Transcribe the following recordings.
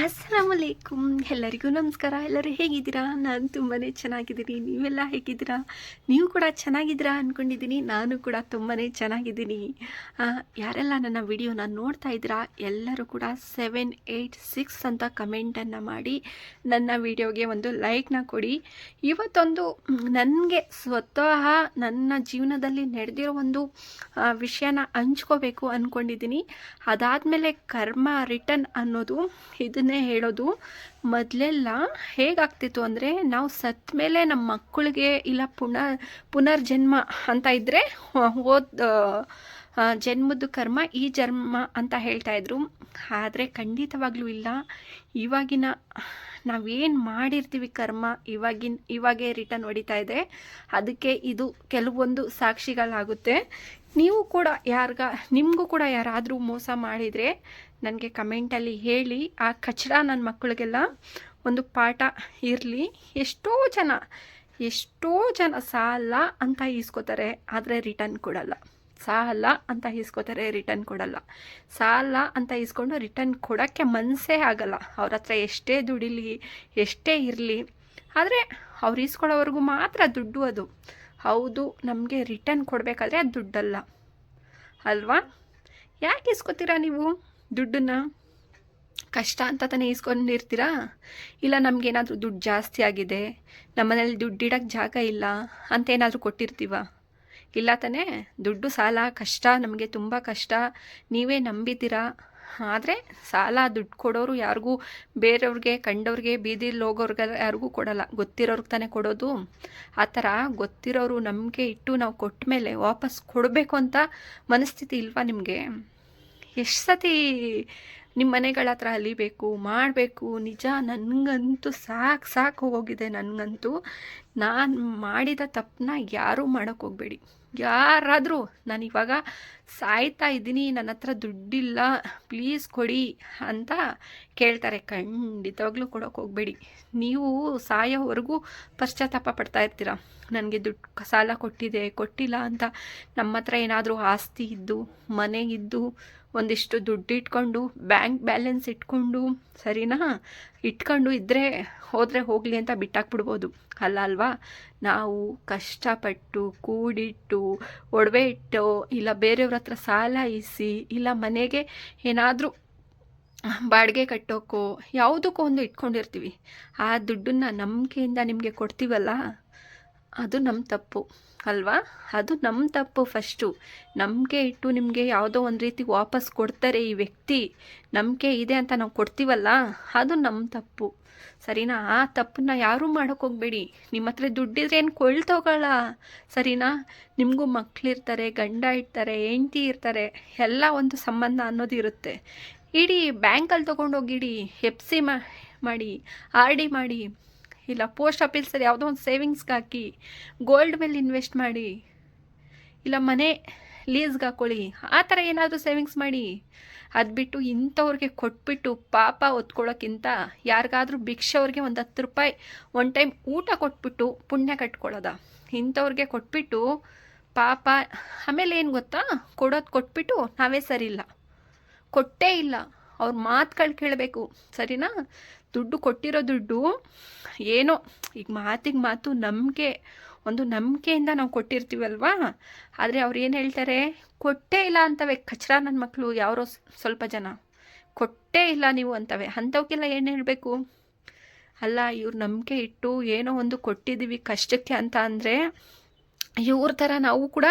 ಅಸ್ಸಲಾಮಲೈಕುಮ್ ಎಲ್ಲರಿಗೂ ನಮಸ್ಕಾರ. ಎಲ್ಲರೂ ಹೇಗಿದ್ದೀರಾ? ನಾನು ತುಂಬಾ ಚೆನ್ನಾಗಿದ್ದೀನಿ. ನೀವೆಲ್ಲ ಹೇಗಿದ್ದೀರಾ? ನೀವು ಕೂಡ ಚೆನ್ನಾಗಿದ್ದೀರಾ ಅಂದ್ಕೊಂಡಿದ್ದೀನಿ ನಾನು ಕೂಡ ತುಂಬಾ ಚೆನ್ನಾಗಿದ್ದೀನಿ. ಯಾರೆಲ್ಲ ನನ್ನ ವಿಡಿಯೋನ ನೋಡ್ತಾ ಇದ್ದೀರಾ, ಎಲ್ಲರೂ ಕೂಡ ಸೆವೆನ್ ಏಯ್ಟ್ ಸಿಕ್ಸ್ ಅಂತ ಕಮೆಂಟನ್ನು ಮಾಡಿ ನನ್ನ ವಿಡಿಯೋಗೆ ಒಂದು ಲೈಕ್ನ ಕೊಡಿ. ಇವತ್ತೊಂದು ನನಗೆ ಸ್ವತಃ ನನ್ನ ಜೀವನದಲ್ಲಿ ನಡೆದಿರೋ ಒಂದು ವಿಷಯನ ಹಂಚ್ಕೋಬೇಕು ಅಂದ್ಕೊಂಡಿದ್ದೀನಿ ಅದಾದಮೇಲೆ ಕರ್ಮ ರಿಟರ್ನ್ ಅನ್ನೋದು ಇದನ್ನೇ ಹೇಳೋದು. ಮೊದಲೆಲ್ಲ ಹೇಗಾಗ್ತಿತ್ತು ಅಂದರೆ ನಾವು ಸತ್ತ ಮೇಲೆ ನಮ್ಮ ಮಕ್ಕಳಿಗೆ ಇಲ್ಲ ಪುನರ್ ಪುನರ್ಜನ್ಮ ಅಂತ ಇದ್ದರೆ ಓದ್ ಜನ್ಮದ ಕರ್ಮ ಈ ಜನ್ಮ ಅಂತ ಹೇಳ್ತಾ ಇದ್ರು. ಆದರೆ ಖಂಡಿತವಾಗ್ಲೂ ಇಲ್ಲ. ಇವಾಗಿನ ನಾವೇನು ಮಾಡಿರ್ತೀವಿ ಕರ್ಮ ಇವಾಗಿನ, ಇವಾಗೇ ರಿಟರ್ನ್ ಹೊಡಿತಾ ಇದೆ. ಅದಕ್ಕೆ ಇದು ಕೆಲವೊಂದು ಸಾಕ್ಷಿಗಳಾಗುತ್ತೆ. ನೀವು ಕೂಡ ಯಾರಿಗ, ನಿಮಗೂ ಕೂಡ ಯಾರಾದರೂ ಮೋಸ ಮಾಡಿದರೆ ನನಗೆ ಕಮೆಂಟಲ್ಲಿ ಹೇಳಿ, ಆ ಕಚಡ ನನ್ನ ಮಕ್ಕಳಿಗೆಲ್ಲ ಒಂದು ಪಾಠ ಇರಲಿ. ಎಷ್ಟೋ ಜನ ಎಷ್ಟೋ ಜನ ಸಾಲ ಅಂತ ಈಸ್ಕೋತಾರೆ, ಆದರೆ ರಿಟರ್ನ್ ಕೊಡಲ್ಲ. ಸಾಲ ಅಂತ ಈಸ್ಕೋತಾರೆ ರಿಟರ್ನ್ ಕೊಡಲ್ಲ. ಸಾಲ ಅಂತ ಈಸ್ಕೊಂಡು ರಿಟರ್ನ್ ಕೊಡೋಕ್ಕೆ ಮನಸ್ಸೇ ಆಗಲ್ಲ. ಅವ್ರ ಹತ್ರ ಎಷ್ಟೇ ದುಡಿಲಿ, ಎಷ್ಟೇ ಇರಲಿ. ಆದರೆ ಅವ್ರು ಈಸ್ಕೊಳ್ಳೋವರೆಗೂ ಮಾತ್ರ ದುಡ್ಡು ಅದು. ಹೌದು, ನಮಗೆ ರಿಟರ್ನ್ ಕೊಡಬೇಕಾದ್ರೆ ಅದು ದುಡ್ಡಲ್ಲ. ಅಲ್ವಾ? ಯಾಕೆ ಇಸ್ಕೋತೀರಾ ನೀವು? ದುಡ್ಡನ್ನ ಕಷ್ಟ ಅಂತ ತಾನೇ ಇಸ್ಕೊಂಡಿರ್ತೀರಾ ಇಲ್ಲ ನಮಗೇನಾದರೂ ದುಡ್ಡು ಜಾಸ್ತಿ ಆಗಿದೆ, ನಮ್ಮನೇಲಿ ದುಡ್ಡಿಡಕ್ಕೆ ಜಾಗ ಇಲ್ಲ ಅಂತ ಏನಾದರೂ ಕೊಟ್ಟಿರ್ತೀವ? ಇಲ್ಲ ತಾನೇ, ದುಡ್ಡು ಸಾಲ ಕಷ್ಟ, ನಮಗೆ ತುಂಬ ಕಷ್ಟ, ನೀವೇ ನಂಬಿದ್ದೀರಾ? ಆದರೆ ಸಾಲ ದುಡ್ಡು ಕೊಡೋರು ಯಾರಿಗೂ ಬೇರೆಯವ್ರಿಗೆ, ಕಂಡವ್ರಿಗೆ, ಬೀದಿಲಿ ಹೋಗೋರ್ಗೆ ಯಾರಿಗೂ ಕೊಡಲ್ಲ. ಗೊತ್ತಿರೋರ್ಗೆ ತಾನೇ ಕೊಡೋದು. ಆ ಥರ ಗೊತ್ತಿರೋರು ನಂಬಿಕೆ ಇಟ್ಟು ನಾವು ಕೊಟ್ಟ ಮೇಲೆ ವಾಪಸ್ ಕೊಡಬೇಕು ಅಂತ ಮನಸ್ಥಿತಿ ಇಲ್ವಾ ನಿಮಗೆ? ಎಷ್ಟು ಸತಿ ನಿಮ್ಮ ಮನೆಗಳ ಹತ್ರ ಅಲಿಬೇಕು ಮಾಡಬೇಕು, ನಿಜ ನನಗಂತೂ ಸಾಕು ಸಾಕು ಹೋಗಿದೆ ನನಗಂತೂ. ನಾನು ಮಾಡಿದ ತಪ್ಪನ್ನ ಯಾರೂ ಮಾಡೋಕ್ಕೆ ಹೋಗಬೇಡಿ. ಯಾರಾದರೂ ನಾನು ಇವಾಗ ಸಾಯ್ತಾ ಇದ್ದೀನಿ ನನ್ನ ಹತ್ರ ದುಡ್ಡಿಲ್ಲ, ಪ್ಲೀಸ್ ಕೊಡಿ ಅಂತ ಕೇಳ್ತಾರೆ. ಖಂಡಿತವಾಗ್ಲೂ ಕೊಡೋಕೆ ಹೋಗಬೇಡಿ. ನೀವು ಸಾಯೋವರೆಗೂ ಪಶ್ಚಾತ್ತಾಪ ಪಡ್ತಾ ಇರ್ತೀರ? ನನಗೆ ದುಡ್ಡು ಸಾಲ ಕೊಟ್ಟಿದೆ, ಕೊಟ್ಟಿಲ್ಲ ಅಂತ ನಮ್ಮ ಹತ್ರ ಏನಾದರೂ ಆಸ್ತಿ ಇದ್ದು ಮನೆಗಿದ್ದು ಒಂದಿಷ್ಟು ದುಡ್ಡು ಇಟ್ಕೊಂಡು ಬ್ಯಾಂಕ್ ಬ್ಯಾಲೆನ್ಸ್ ಇಟ್ಕೊಂಡು, ಸರಿನಾ? ಇಟ್ಕೊಂಡು ಇದ್ದರೆ ಹೋದರೆ ಹೋಗಲಿ ಅಂತ ಬಿಟ್ಟಾಕ್ಬಿಡ್ಬೋದು. ಅಲ್ಲ ಅಲ್ವಾ? ನಾವು ಕಷ್ಟಪಟ್ಟು, ಕೂಡಿಟ್ಟು, ಒಡವೆ ಇಟ್ಟು, ಇಲ್ಲ ಬೇರೆಯವ್ರ ಹತ್ರ ಸಾಲ ಇಸಿ, ಇಲ್ಲ ಮನೆಗೆ ಏನಾದರೂ ಬಾಡಿಗೆ ಕಟ್ಟೋಕ್ಕೋ ಯಾವುದಕ್ಕೋ ಒಂದು ಇಟ್ಕೊಂಡಿರ್ತೀವಿ. ಆ ದುಡ್ಡನ್ನು ನಂಬಿಕೆಯಿಂದ ನಿಮಗೆ ಕೊಡ್ತೀವಲ್ಲ? ಅದು ನಮ್ಮ ತಪ್ಪು, ಅಲ್ವಾ? ಅದು ನಮ್ಮ ತಪ್ಪು ಫಸ್ಟು ನಮಗೆ ಇಟ್ಟು ನಿಮಗೆ ಯಾವುದೋ ಒಂದು ರೀತಿ ವಾಪಸ್ ಕೊಡ್ತಾರೆ ಈ ವ್ಯಕ್ತಿ. ನಂಬಿಕೆ ಇದೆ ಅಂತ ನಾವು ಕೊಡ್ತೀವಲ್ಲ? ಅದು ನಮ್ಮ ತಪ್ಪು. ಸರಿನಾ, ಆ ತಪ್ಪನ್ನ ಯಾರೂ ಮಾಡೋಕ್ಕೆ ಹೋಗಬೇಡಿ. ನಿಮ್ಮ ಹತ್ರ ದುಡ್ಡಿದ್ರೆ ಏನು ಕೊಳ್ತೋಗಲ್ಲ ಸರಿನಾ, ನಿಮಗೂ ಮಕ್ಕಳಿರ್ತಾರೆ ಗಂಡ ಇರ್ತಾರೆ, ಹೆಂಡತಿ ಇರ್ತಾರೆ, ಎಲ್ಲ ಒಂದು ಸಂಬಂಧ ಅನ್ನೋದು ಇರುತ್ತೆ. ಇಡೀ ಬ್ಯಾಂಕಲ್ಲಿ ತೊಗೊಂಡೋಗಿಡಿ ಎಫ್ ಸಿ ಮಾಡಿ, ಆರ್ ಡಿ ಮಾಡಿ. ಇಲ್ಲ ಪೋಸ್ಟ್ ಆಫೀಸಲ್ಲಿ ಯಾವುದೋ ಒಂದು ಸೇವಿಂಗ್ಸ್ಗೆ ಹಾಕಿ ಗೋಲ್ಡ್ ಮೇಲೆ ಇನ್ವೆಸ್ಟ್ ಮಾಡಿ, ಇಲ್ಲ ಮನೆ ಲೀಸ್ಗೆ ಹಾಕೊಳ್ಳಿ, ಆ ಥರ ಏನಾದರೂ ಸೇವಿಂಗ್ಸ್ ಮಾಡಿ, ಅದು ಬಿಟ್ಟು ಇಂಥವ್ರಿಗೆ ಕೊಟ್ಬಿಟ್ಟು ಪಾಪ ಒತ್ಕೊಳ್ಳೋಕ್ಕಿಂತ ಯಾರಿಗಾದ್ರೂ ಭಿಕ್ಷವ್ರಿಗೆ ಒಂದು ಹತ್ತು ರೂಪಾಯಿ ಒನ್ ಟೈಮ್ ಊಟ ಕೊಟ್ಬಿಟ್ಟು ಪುಣ್ಯ ಕಟ್ಕೊಳ್ಳೋದ. ಇಂಥವ್ರಿಗೆ ಕೊಟ್ಬಿಟ್ಟು ಪಾಪ, ಆಮೇಲೆ ಏನು ಗೊತ್ತಾ? ಕೊಡೋದು ಕೊಟ್ಬಿಟ್ಟು ನಾವೇ ಸರಿ ಇಲ್ಲ. ಕೊಟ್ಟೇ ಇಲ್ಲ. ಅವ್ರ ಮಾತುಗಳು ಕೇಳಬೇಕು. ಸರಿನಾ? ದುಡ್ಡು ಕೊಟ್ಟಿರೋ ದುಡ್ಡು ಏನೋ, ಈಗ ಮಾತಿಗೆ ಮಾತು ನಂಬಿಕೆ, ಒಂದು ನಂಬಿಕೆಯಿಂದ ನಾವು ಕೊಟ್ಟಿರ್ತೀವಲ್ವಾ? ಆದರೆ ಅವ್ರು ಏನು ಹೇಳ್ತಾರೆ? ಕೊಟ್ಟೇ ಇಲ್ಲ ಅಂತವೆ, ಕಚ್ರ ನನ್ನ ಮಕ್ಕಳು ಯಾರೋ ಸ್ವಲ್ಪ ಜನ. ಕೊಟ್ಟೇ ಇಲ್ಲ ನೀವು ಅಂತವೆ. ಅಂಥವಕ್ಕೆಲ್ಲ ಏನು ಹೇಳಬೇಕು? ಅಲ್ಲ, ಇವ್ರು ನಂಬಿಕೆ ಇಟ್ಟು ಏನೋ ಒಂದು ಕೊಟ್ಟಿದ್ದೀವಿ ಕಷ್ಟಕ್ಕೆ ಅಂತ ಅಂದರೆ ಇವ್ರ ಥರ ನಾವು ಕೂಡ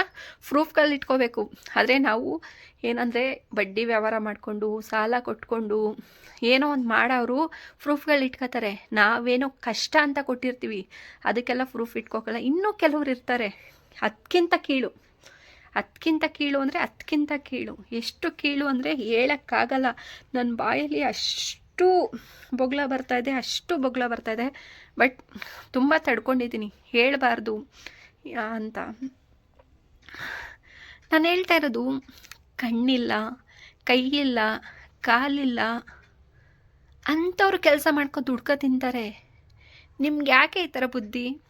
ಪ್ರೂಫ್ಗಳು ಇಟ್ಕೋಬೇಕು. ಆದರೆ ನಾವು ಏನಂದರೆ ಬಡ್ಡಿ ವ್ಯವಹಾರ ಮಾಡಿಕೊಂಡು, ಸಾಲ ಕೊಟ್ಕೊಂಡು, ಏನೋ ಒಂದು ಮಾಡೋರು ಪ್ರೂಫ್ಗಳು ಇಟ್ಕೋತಾರೆ. ನಾವೇನೋ ಕಷ್ಟ ಅಂತ ಕೊಟ್ಟಿರ್ತೀವಿ. ಅದಕ್ಕೆಲ್ಲ ಪ್ರೂಫ್ ಇಟ್ಕೋಕಲ್ಲ. ಇನ್ನೂ ಕೆಲವರು ಇರ್ತಾರೆ. ಅದಕ್ಕಿಂತ ಕೀಳು. ಅದಕ್ಕಿಂತ ಕೀಳು ಅಂದರೆ ಅದಕ್ಕಿಂತ ಕೀಳು. ಎಷ್ಟು ಕೀಳು ಅಂದರೆ ಹೇಳೋಕ್ಕಾಗಲ್ಲ. ನನ್ನ ಬಾಯಲ್ಲಿ ಅಷ್ಟು ಬೊಗ್ಲ ಬರ್ತಾಯಿದೆ ಅಷ್ಟು ಬೊಗ್ಲ ಬರ್ತಾಯಿದೆ ಬಟ್ ತುಂಬ ತಡ್ಕೊಂಡಿದ್ದೀನಿ. ಹೇಳಬಾರ್ದು. ಅಂತ. ನಾನು ಹೇಳ್ತಾ ಇರೋದು, ಕಣ್ಣಿಲ್ಲ, ಕೈಯಿಲ್ಲ, ಕಾಲಿಲ್ಲ, ಅಂಥವ್ರು ಕೆಲಸ ಮಾಡ್ಕೊಂಡು ದುಡ್ಕೊ ತಿಂತಾರೆ. ನಿಮ್ಗೆ ಯಾಕೆ ಈ ಥರ ಬುದ್ಧಿ?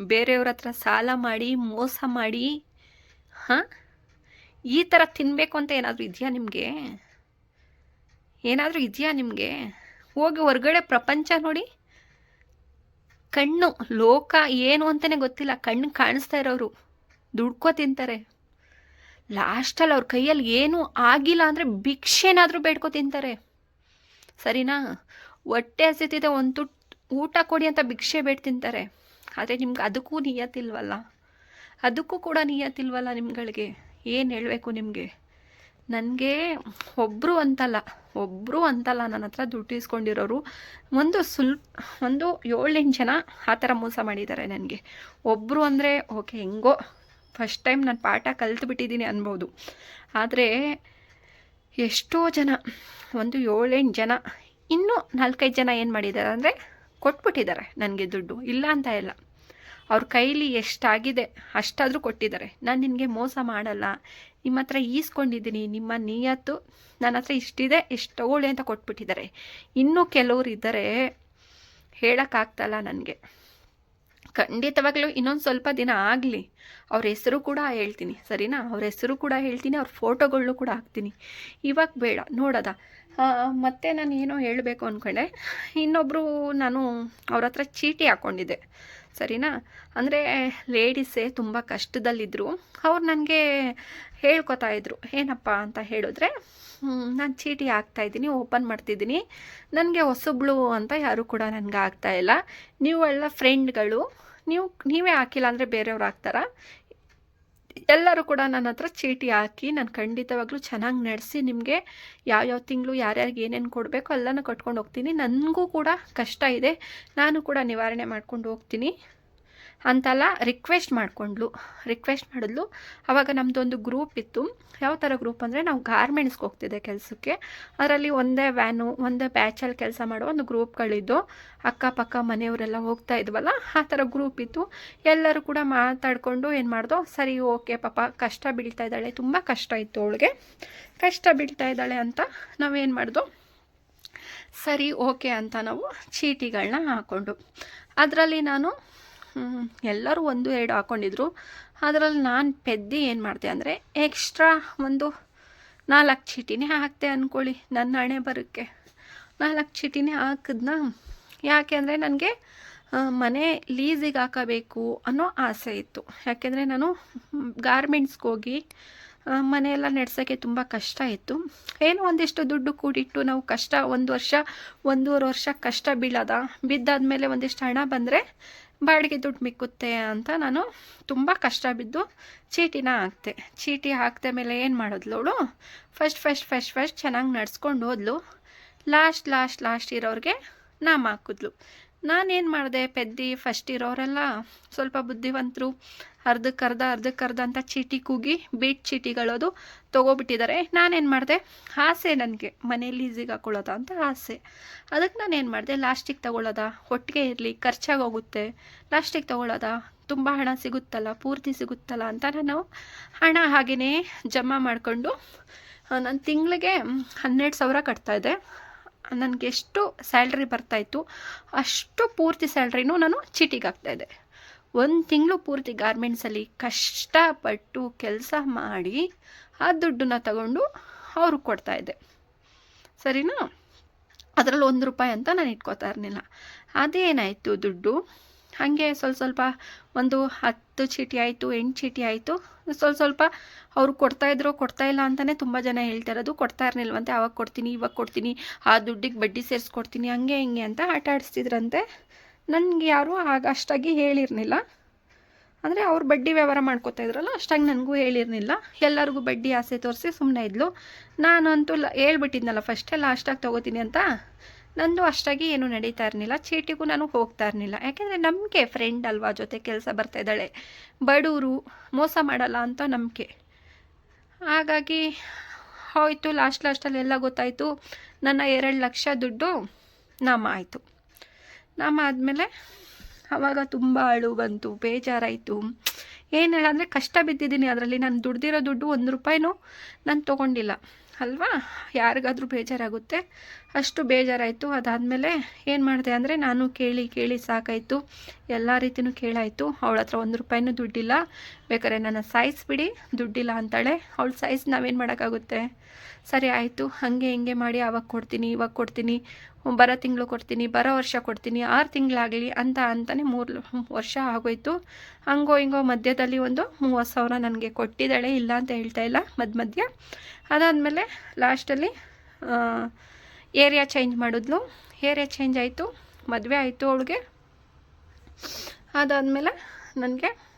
ಬೇರೆಯವ್ರ ಹತ್ರ ಸಾಲ ಮಾಡಿ, ಮೋಸ ಮಾಡಿ, ಹಾಂ? ಈ ಥರ ತಿನ್ನಬೇಕು ಅಂತ ಏನಾದರೂ ಇದೆಯಾ ನಿಮಗೆ? ಏನಾದರೂ ಇದೆಯಾ ನಿಮಗೆ? ಹೋಗಿ ಹೊರಗಡೆ ಪ್ರಪಂಚ ನೋಡಿ ಕಣ್ಣು, ಲೋಕ ಏನು ಅಂತಲೇ ಗೊತ್ತಿಲ್ಲ. ಕಣ್ಣು ಕಾಣಿಸ್ತಾ ಇರೋರು. ದುಡ್ಕೋ ತಿಂತಾರೆ. ಲಾಸ್ಟಲ್ಲಿ ಅವ್ರ ಕೈಯಲ್ಲಿ ಏನೂ ಆಗಿಲ್ಲ ಅಂದರೆ ಭಿಕ್ಷೆನಾದರೂ ಬೇಡ್ಕೊ ತಿಂತಾರೆ. ಸರಿನಾ? ಹೊಟ್ಟೆ ಹಸಿತಿದೆ, ಒಂದು ತುಟ್ ಊಟ ಕೊಡಿ ಅಂತ ಭಿಕ್ಷೆ ಬೇಡ್ ತಿಂತಾರೆ. ಆದರೆ ನಿಮ್ಗೆ ಅದಕ್ಕೂ ನಿಯತ್ತಿಲ್ವಲ್ಲ? ಅದಕ್ಕೂ ಕೂಡ ನಿಯತ್ತಿಲ್ವಲ್ಲ ನಿಮ್ಗಳಿಗೆ? ಏನು ಹೇಳಬೇಕು ನಿಮಗೆ? ನನಗೆ ಒಬ್ಬರು ಅಂತಲ್ಲ ಒಬ್ಬರು ಅಂತಲ್ಲ ನನ್ನ ಹತ್ರ ದುಡ್ಡು ಇಸ್ಕೊಂಡಿರೋರು. ಒಂದು ಸುಲ್, ಒಂದು ಏಳೆಂಟು ಜನ ಆ ಥರ ಮೋಸ ಮಾಡಿದ್ದಾರೆ ನನಗೆ. ಒಬ್ಬರು ಅಂದರೆ, ಓಕೆ, ಹೆಂಗೋ ಫಸ್ಟ್ ಟೈಮ್ ನಾನು ಪಾಠ ಕಲ್ತು ಅನ್ಬೋದು. ಆದರೆ, ಎಷ್ಟೋ ಜನ, ಒಂದು ಏಳೆಂಟು ಜನ, ಇನ್ನೂ ನಾಲ್ಕೈದು ಜನ ಏನು ಮಾಡಿದ್ದಾರೆ ಅಂದರೆ ಕೊಟ್ಬಿಟ್ಟಿದ್ದಾರೆ ನನಗೆ ದುಡ್ಡು. ಇಲ್ಲ ಅಂತ ಇಲ್ಲ. ಅವ್ರ ಕೈಲಿ ಎಷ್ಟಾಗಿದೆ ಅಷ್ಟಾದರೂ ಕೊಟ್ಟಿದ್ದಾರೆ. ನಾನು ನಿನಗೆ ಮೋಸ ಮಾಡಲ್ಲ. ನಿಮ್ಮ ಹತ್ರ ಈಸ್ಕೊಂಡಿದ್ದೀನಿ. ನಿಮ್ಮ ನಿಯತ್ತು ನನ್ನ ಹತ್ರ ಇಷ್ಟಿದೆ, ಇಷ್ಟು ತಗೊಳ್ಳಿ ಅಂತ ಕೊಟ್ಬಿಟ್ಟಿದ್ದಾರೆ. ಇನ್ನೂ ಕೆಲವರು ಇದ್ದಾರೆ ಹೇಳೋಕ್ಕಾಗ್ತಲ್ಲ ನನಗೆ. ಖಂಡಿತವಾಗ್ಲೂ ಇನ್ನೊಂದು ಸ್ವಲ್ಪ ದಿನ ಆಗಲಿ. ಅವ್ರ ಹೆಸರು ಕೂಡ ಹೇಳ್ತೀನಿ, ಸರಿನಾ? ಅವ್ರ ಹೆಸರು ಕೂಡ ಹೇಳ್ತೀನಿ, ಅವ್ರ ಫೋಟೋಗಳನ್ನೂ ಕೂಡ ಹಾಕ್ತೀನಿ. ಇವಾಗ ಬೇಡ, ನೋಡೋದ? ಮತ್ತೆ ನಾನು ಏನೋ ಹೇಳಬೇಕು ಅಂದ್ಕೊಂಡೆ ಇನ್ನೊಬ್ಬರು ನಾನು ಅವ್ರ ಹತ್ರ ಚೀಟಿ ಹಾಕ್ಕೊಂಡಿದ್ದೆ ಸರಿನಾ? ಅಂದರೆ ಲೇಡೀಸೇ ತುಂಬ ಕಷ್ಟದಲ್ಲಿದ್ದರು ಅವ್ರು ನನಗೆ ಹೇಳ್ಕೊತಾ ಇದ್ರು, ಏನಪ್ಪ ಅಂತ ಹೇಳಿದ್ರೆ ನಾನು ಚೀಟಿ ಹಾಕ್ತಾಯಿದ್ದೀನಿ ಓಪನ್ ಮಾಡ್ತಿದ್ದೀನಿ, ನನಗೆ ಹೊಸಬ್ಳು ಅಂತ ಯಾರೂ ಕೂಡ ನನಗೆ ಆಗ್ತಾಯಿಲ್ಲ ನೀವೆಲ್ಲ ಫ್ರೆಂಡ್ಗಳು ನೀವು, ನೀವೇ ಹಾಕಿಲ್ಲ ಅಂದರೆ ಬೇರೆಯವ್ರು ಹಾಕ್ತಾರಾ? ಎಲ್ಲರೂ ಕೂಡ ನನ್ನ ಹತ್ರ ಚೀಟಿ ಹಾಕಿ ನಾನು ಖಂಡಿತವಾಗ್ಲೂ ಚೆನ್ನಾಗಿ ನಡೆಸಿ ನಿಮಗೆ ಯಾವ್ಯಾವ ತಿಂಗಳು ಯಾರ್ಯಾರಿಗೆ ಏನೇನು ಕೊಡಬೇಕು ಎಲ್ಲನೂ ಕಟ್ಕೊಂಡು ಹೋಗ್ತೀನಿ. ನನಗೂ ಕೂಡ ಕಷ್ಟ ಇದೆ. ನಾನು ಕೂಡ ನಿವಾರಣೆ ಮಾಡ್ಕೊಂಡು ಹೋಗ್ತೀನಿ. ಅಂತೆಲ್ಲ ರಿಕ್ವೆಸ್ಟ್ ಮಾಡಿಕೊಂಡ್ಲು. ರಿಕ್ವೆಸ್ಟ್ ಮಾಡಿದ್ಲು. ಆವಾಗ ನಮ್ಮದೊಂದು ಗ್ರೂಪ್ ಇತ್ತು. ಯಾವ ಥರ ಗ್ರೂಪ್ ಅಂದರೆ ನಾವು ಗಾರ್ಮೆಂಟ್ಸ್ಗೆ ಹೋಗ್ತಿದ್ದೆ ಕೆಲಸಕ್ಕೆ. ಅದರಲ್ಲಿ ಒಂದೇ ವ್ಯಾನು ಒಂದೇ ಬ್ಯಾಚಲ್ಲಿ ಕೆಲಸ ಮಾಡೋ ಒಂದು ಗ್ರೂಪ್ಗಳಿದ್ದು ಅಕ್ಕಪಕ್ಕ ಮನೆಯವರೆಲ್ಲ ಹೋಗ್ತಾ ಇದ್ವಲ್ಲ, ಆ ಥರ ಗ್ರೂಪ್ ಇತ್ತು. ಎಲ್ಲರೂ ಕೂಡ ಮಾತಾಡಿಕೊಂಡು ಏನು ಮಾಡ್ದೋ, ಸರಿ ಓಕೆ ಪಾಪ ಕಷ್ಟ ಬೀಳ್ತಾ ಇದ್ದಾಳೆ. ತುಂಬ ಕಷ್ಟ ಇತ್ತು ಅವಳಿಗೆ. ಕಷ್ಟ ಬೀಳ್ತಾ ಇದ್ದಾಳೆ ಅಂತ ನಾವೇನು ಮಾಡ್ದೋ, ಸರಿ ಓಕೆ ಅಂತ ನಾವು ಚೀಟಿಗಳನ್ನ ಹಾಕ್ಕೊಂಡು ಅದರಲ್ಲಿ ನಾನು ಎಲ್ಲರೂ ಒಂದು ಎರಡು ಹಾಕ್ಕೊಂಡಿದ್ರು ಅದರಲ್ಲಿ ನಾನು ಪೆದ್ದಿ ಏನು ಮಾಡಿದೆ ಅಂದರೆ ಎಕ್ಸ್ಟ್ರಾ ಒಂದು ನಾಲ್ಕು ಚೀಟಿನೇ ಹಾಕ್ತೆ ಅಂದ್ಕೊಳ್ಳಿ ನನ್ನ ಹಣೆ ಬರೋಕ್ಕೆ. ನಾಲ್ಕು ಚೀಟಿನೇ ಹಾಕಿದ್ನ ಯಾಕೆ ಅಂದರೆ ನನಗೆ ಮನೆ ಲೀಸಿಗೆ ಹಾಕಬೇಕು ಅನ್ನೋ ಆಸೆ ಇತ್ತು. ಯಾಕೆಂದರೆ ನಾನು ಗಾರ್ಮೆಂಟ್ಸ್ಗೆ ಹೋಗಿ ಮನೆಯೆಲ್ಲ ನಡೆಸೋಕ್ಕೆ ತುಂಬ ಕಷ್ಟ ಇತ್ತು. ಏನೋ ಒಂದಿಷ್ಟು ದುಡ್ಡು ಕೂಡಿಟ್ಟು ನಾವು ಕಷ್ಟ, ಒಂದು ವರ್ಷ, ಒಂದೂವರೆ ವರ್ಷ ಕಷ್ಟ ಬೀಳೋದ, ಬಿದ್ದಾದಮೇಲೆ ಒಂದಿಷ್ಟು ಹಣ ಬಂದರೆ ಬಾಡಿಗೆ ದುಡ್ಡು ಮಿಕ್ಕುತ್ತೆ ಅಂತ ನಾನು ತುಂಬ ಕಷ್ಟ ಬಿದ್ದು ಚೀಟಿನ ಹಾಕ್ತೆ. ಚೀಟಿ ಹಾಕ್ದ ಮೇಲೆ ಏನು ಮಾಡಿದ್ಲು ಫಸ್ಟ್ ಫಸ್ಟ್ ಫಸ್ಟ್ ಫಸ್ಟ್ ಚೆನ್ನಾಗಿ ನಡ್ಸ್ಕೊಂಡು ಹೋದ್ಲು. ಲಾಸ್ಟ್ ಲಾಸ್ಟ್ ಲಾಸ್ಟ್ ಇರೋರಿಗೆ ನಾಮ ಹಾಕಿದ್ಲು. ನಾನೇನು ಮಾಡಿದೆ? ಪೆದ್ದಿ ಫಸ್ಟ್ ಇರೋರೆಲ್ಲ ಸ್ವಲ್ಪ ಬುದ್ಧಿವಂತರು ಅರ್ಧ ಅರ್ಧಕ್ಕೆ ಅರ್ಧ ಅಂತ ಚೀಟಿ ಕೂಗಿ ಬೀಟ್ ಚೀಟಿಗಳೋದು ತೊಗೊಬಿಟ್ಟಿದ್ದಾರೆ ನಾನೇನು ಮಾಡಿದೆ? ಆಸೆ ನನಗೆ. ಮನೇಲಿ ಈಸಿಗೆ ಹಾಕೊಳ್ಳೋದ ಅಂತ ಆಸೆ. ಅದಕ್ಕೆ ನಾನು ಏನು ಮಾಡಿದೆ? ಲಾಸ್ಟಿಗೆ ತಗೊಳ್ಳೋದ? ಒಟ್ಟಿಗೆ ಇರಲಿ ಖರ್ಚಾಗೋಗುತ್ತೆ ಲಾಸ್ಟಿಗೆ ತಗೊಳ್ಳೋದ? ತುಂಬ ಹಣ ಸಿಗುತ್ತಲ್ಲ, ಪೂರ್ತಿ ಸಿಗುತ್ತಲ್ಲ ಅಂತ ನಾನು ಹಣ ಹಾಗೆಯೇ ಜಮಾ ಮಾಡಿಕೊಂಡು ನಾನು ತಿಂಗಳಿಗೆ ಹನ್ನೆರಡು ಸಾವಿರ ಕಟ್ತಾಯಿದ್ದೆ ನನಗೆ ಎಷ್ಟು ಸ್ಯಾಲ್ರಿ ಬರ್ತಾಯಿತ್ತು ಅಷ್ಟು ಪೂರ್ತಿ ಸ್ಯಾಲ್ರಿನೂ ನಾನು ಚೀಟಿಗೆ ಹಾಕ್ತಾಯಿದ್ದೆ ಒಂದು ತಿಂಗಳು ಪೂರ್ತಿ ಗಾರ್ಮೆಂಟ್ಸಲ್ಲಿ ಕಷ್ಟಪಟ್ಟು ಕೆಲಸ ಮಾಡಿ, ಆ ದುಡ್ಡನ್ನ ತಗೊಂಡು ಅವ್ರಿಗೆ ಕೊಡ್ತಾಯಿದ್ದೆ ಸರಿನಾ? ಅದರಲ್ಲಿ ಒಂದು ರೂಪಾಯಿ ಅಂತ ನಾನು ಇಟ್ಕೋತಾ ಇರಲಿಲ್ಲ. ಅದೇನಾಯಿತು ದುಡ್ಡು? ಹಾಗೆ ಸ್ವಲ್ಪ ಸ್ವಲ್ಪ ಒಂದು ಹತ್ತು ಚೀಟಿ ಆಯಿತು, ಎಂಟು ಚೀಟಿ ಆಯಿತು. ಸ್ವಲ್ಪ ಸ್ವಲ್ಪ ಅವ್ರು ಕೊಡ್ತಾ ಇಲ್ಲ ಅಂತಲೇ ತುಂಬ ಜನ ಹೇಳ್ತಾ ಇರೋದು. ಕೊಡ್ತಾ ಇರಲಿಲ್ವಂತೆ ಆವಾಗ ಕೊಡ್ತೀನಿ, ಇವಾಗ ಕೊಡ್ತೀನಿ, ಆ ದುಡ್ಡಿಗೆ ಬಡ್ಡಿ ಸೇರಿಸ್ಕೊಡ್ತೀನಿ, ಹಂಗೆ ಹಿಂಗೆ ಅಂತ ಆಟ ಆಡಿಸ್ತಿದ್ರಂತೆ. ನನಗೆ ಯಾರೂ ಆಗ ಅಷ್ಟಾಗಿ ಹೇಳಿರಲಿಲ್ಲ. ಅಂದರೆ ಅವ್ರು ಬಡ್ಡಿ ವ್ಯವಹಾರ ಮಾಡ್ಕೋತಾ ಇದ್ರಲ್ಲ, ಅಷ್ಟಾಗಿ ನನಗೂ ಹೇಳಿರಲಿಲ್ಲ. ಎಲ್ಲರಿಗೂ ಬಡ್ಡಿ ಆಸೆ ತೋರಿಸಿ ಸುಮ್ಮನೆ ಇದ್ಲು. ನಾನಂತೂ ಲ ಹೇಳ್ಬಿಟ್ಟಿದ್ನಲ್ಲ ಫಸ್ಟೇ ಲಾಸ್ಟಾಗಿ ತೊಗೋತೀನಿ ಅಂತ. ನಂದು ಅಷ್ಟಾಗಿ ಏನು ನಡೀತಾ ಇರಲಿಲ್ಲ ಚೀಟಿಗೂ ನಾನು ಹೋಗ್ತಾ ಇರಲಿಲ್ಲ ಯಾಕೆಂದರೆ ನಮಗೆ ಫ್ರೆಂಡ್ ಅಲ್ವಾ ಜೊತೆ ಕೆಲಸ ಬರ್ತಾ ಇದ್ದಾಳೆ. ಬಡವರು ಮೋಸ ಮಾಡಲ್ಲ ಅಂತ ನಂಬಿಕೆ. ಹಾಗಾಗಿ ಹೋಯ್ತು. ಲಾಸ್ಟ್ ಲಾಸ್ಟಲ್ಲಿ ಎಲ್ಲ ಗೊತ್ತಾಯಿತು. ನನ್ನ ಎರಡು ಲಕ್ಷ ದುಡ್ಡು ನಾಮ ಆಯಿತು. ನಾಮ ಆದಮೇಲೆ ಆವಾಗ ತುಂಬ ಅಳು ಬಂತು. ಬೇಜಾರಾಯಿತು. ಏನು ಹೇಳಂದರೆ ಕಷ್ಟ ಬಿದ್ದಿದ್ದೀನಿ. ಅದರಲ್ಲಿ ನಾನು ದುಡ್ದಿರೋ ದುಡ್ಡು ಒಂದು ರೂಪಾಯಿನೂ ನಾನು ತೊಗೊಂಡಿಲ್ಲ. ಅಲ್ವಾ? ಯಾರಿಗಾದರೂ ಬೇಜಾರಾಗುತ್ತೆ. ಅಷ್ಟು ಬೇಜಾರಾಯಿತು. ಅದಾದಮೇಲೆ ಏನು ಮಾಡಿದೆ ಅಂದರೆ ನಾನು ಕೇಳಿ ಕೇಳಿ ಸಾಕಾಯಿತು. ಎಲ್ಲ ರೀತಿಯೂ ಕೇಳಾಯಿತು. ಅವಳ ಹತ್ರ ಒಂದು ರೂಪಾಯಿನೂ ದುಡ್ಡಿಲ್ಲ. ಬೇಕಾದ್ರೆ ನನ್ನ ಬಿಡಿ. ದುಡ್ಡಿಲ್ಲ ಅಂತಾಳೆ. ಅವಳ ಸೈಜ್ ನಾವೇನು ಮಾಡೋಕ್ಕಾಗುತ್ತೆ? ಸರಿ ಆಯಿತು. ಹಾಗೆ ಹಿಂಗೆ ಮಾಡಿ ಅವಾಗ ಕೊಡ್ತೀನಿ, ಇವಾಗ ಕೊಡ್ತೀನಿ. ಬರೋ ತಿಂಗಳು ಕೊಡ್ತೀನಿ, ಬರೋ ವರ್ಷ ಕೊಡ್ತೀನಿ. ಆರು ತಿಂಗಳಾಗಲಿ ಅಂತ ಅಂತಲೇ ಮೂರು ವರ್ಷ ಆಗೋಯ್ತು. ಹಂಗೋ ಹಿಂಗೋ ಮಧ್ಯದಲ್ಲಿ ಒಂದು ಮೂವತ್ತು ಸಾವಿರ ನನಗೆ ಕೊಟ್ಟಿದ್ದಾಳೆ, ಇಲ್ಲ ಅಂತ ಹೇಳ್ತಾ ಇಲ್ಲ ಮಧ್ಯ ಮಧ್ಯ ಅದಾದಮೇಲೆ ಲಾಸ್ಟಲ್ಲಿ ಏರಿಯಾ ಚೇಂಜ್ ಮಾಡಿದ್ಲು. ಏರಿಯಾ ಚೇಂಜ್ ಆಯಿತು. ಮದುವೆ ಆಯಿತು ಅವಳಿಗೆ. ಅದಾದಮೇಲೆ ನನಗೆ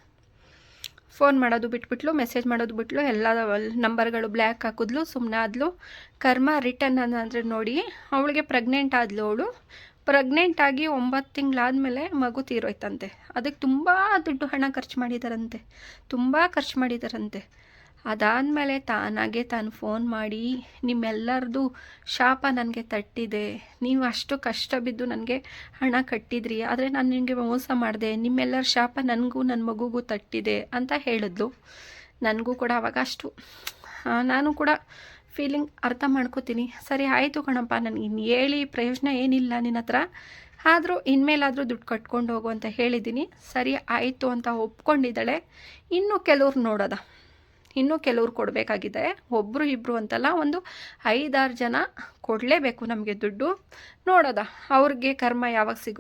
ಫೋನ್ ಮಾಡೋದು ಬಿಟ್ಬಿಟ್ಲು, ಮೆಸೇಜ್ ಮಾಡೋದು ಬಿಟ್ಲು, ಎಲ್ಲ ನಂಬರ್ಗಳು ಬ್ಲ್ಯಾಕ್ ಹಾಕಿದ್ಲು ಸುಮ್ಮನೆ ಆದ್ಲು. ಕರ್ಮ ರಿಟರ್ನ್ ಅಂದರೆ ನೋಡಿ, ಅವಳಿಗೆ ಪ್ರೆಗ್ನೆಂಟ್ ಆದ್ಲು ಅವಳು. ಪ್ರೆಗ್ನೆಂಟ್ ಆಗಿ ಒಂಬತ್ತು ತಿಂಗಳಾದಮೇಲೆ ಮಗು ತೀರೋಯ್ತಂತೆ. ಅದಕ್ಕೆ ತುಂಬ ದುಡ್ಡು ಹಣ ಖರ್ಚು ಮಾಡಿದಾರಂತೆ. ತುಂಬ ಖರ್ಚು ಮಾಡಿದಾರಂತೆ. ಅದಾದಮೇಲೆ ತಾನಾಗೆ ತಾನು ಫೋನ್ ಮಾಡಿ, ನಿಮ್ಮೆಲ್ಲರದು ಶಾಪ ನನಗೆ ತಟ್ಟಿದೆ. ನೀವು ಅಷ್ಟು ಕಷ್ಟ ಬಿದ್ದು ನನಗೆ ಹಣ ಕಟ್ಟಿದ್ರಿ. ಆದರೆ ನಾನು ನಿಮಗೆ ಮೋಸ ಮಾಡಿದೆ. ನಿಮ್ಮೆಲ್ಲರ ಶಾಪ ನನಗೂ ನನ್ನ ಮಗುಗೂ ತಟ್ಟಿದೆ ಅಂತ ಹೇಳಿದ್ಲು. ನನಗೂ ಕೂಡ ಅವಾಗ ಅಷ್ಟು ನಾನು ಕೂಡ ಫೀಲಿಂಗ್ ಅರ್ಥ ಮಾಡ್ಕೋತೀನಿ. ಸರಿ, ಆಯಿತು ಕಣಪ್ಪ. ನನಗೆ ಇನ್ನು ಹೇಳಿ ಪ್ರಯೋಜನ ಏನಿಲ್ಲ ನಿನ್ನ ಹತ್ರ. ಆದರೂ ಇನ್ಮೇಲಾದರೂ ದುಡ್ಡು ಕಟ್ಕೊಂಡು ಹೋಗು ಅಂತ ಹೇಳಿದ್ದೀನಿ. ಸರಿ, ಆಯಿತು ಅಂತ ಒಪ್ಕೊಂಡಿದ್ದಾಳೆ. ಇನ್ನೂ ಕೆಲವ್ರು ನೋಡೋದ. ಇನ್ನೂ ಕೆಲವ್ರು ಕೊಡಬೇಕಾಗಿದೆ. ಒಬ್ಬರು ಇಬ್ಬರು ಅಂತಲ್ಲ ಒಂದು ಐದಾರು ಜನ ಕೊಡಲೇಬೇಕು ನಮಗೆ ದುಡ್ಡು. ನೋಡೋದ, ಅವ್ರಿಗೆ ಕರ್ಮ ಯಾವಾಗ ಸಿಗು